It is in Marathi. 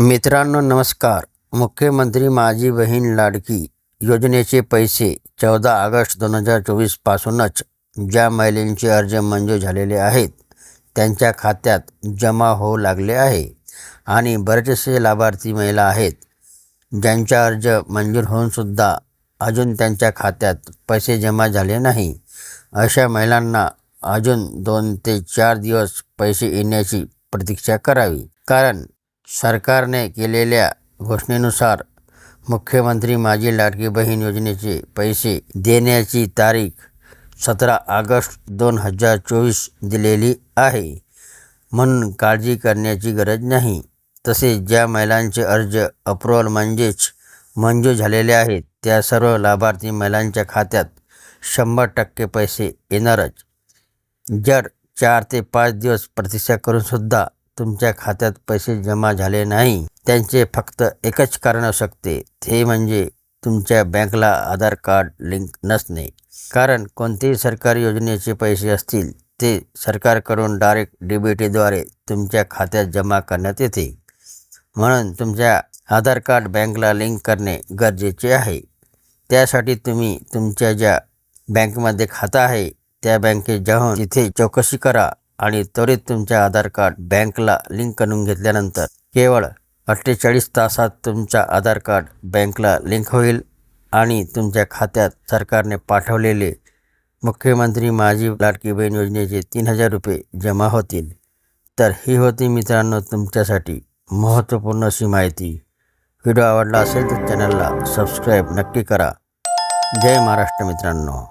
मित्रांनो नमस्कार. मुख्यमंत्री माझी बहीण लाडकी योजनेचे पैसे चौदा ऑगस्ट दोन हजार चोवीसपासूनच ज्या महिलांचे अर्ज मंजूर झालेले आहेत त्यांच्या खात्यात जमा होऊ लागले आहे आणि बरेचसे लाभार्थी महिला आहेत ज्यांचा अर्ज मंजूर होऊनसुद्धा अजून त्यांच्या खात्यात पैसे जमा झाले नाही. अशा महिलांना अजून दोन ते चार दिवस पैसे येण्याची प्रतीक्षा करावी. कारण सरकारने केलेल्या घोषणेनुसार मुख्यमंत्री माझी लाडकी बहीण योजनेचे पैसे देण्याची तारीख सतरा ऑगस्ट दोन हजार चोवीस दिलेली आहे. म्हणून काळजी करण्याची गरज नाही. तसेच ज्या महिलांचे अर्ज अप्रुव्हल म्हणजेच मंजूर झालेले आहेत त्या सर्व लाभार्थी महिलांच्या खात्यात शंभर टक्के पैसे येणारच. जर चार ते पाच दिवस प्रतीक्षा करूनसुद्धा तुमच्या खात्यात पैसे जमा झाले नाही त्यांचे फक्त एकच कारण असू शकते ते म्हणजे तुमच्या बँकला आधार कार्ड लिंक नसणे. कारण कोणतेही सरकारी योजनेचे पैसे असतील ते सरकारकडून डायरेक्ट डीबीटीद्वारे तुमच्या खात्यात जमा करण्यात येते. म्हणून तुमच्या आधार कार्ड बँकला लिंक करणे गरजेचे आहे. त्यासाठी तुम्ही तुमच्या ज्या बँकमध्ये खातं आहे त्या बँकेत जाऊन तिथे चौकशी करा. आणि त्वरित तुमच्या आधार कार्ड बँकला लिंक करून घेतल्यानंतर केवळ अठ्ठेचाळीस तासात तुमचा आधार कार्ड बँकला लिंक होईल आणि तुमच्या खात्यात सरकारने पाठवलेले मुख्यमंत्री माझी लाडकी बहीण योजनेचे तीन हजार रुपये जमा होतील. तर ही होती मित्रांनो तुमच्यासाठी महत्त्वपूर्ण अशी माहिती. व्हिडिओ आवडला असेल तर चॅनलला सबस्क्राईब नक्की करा. जय महाराष्ट्र मित्रांनो.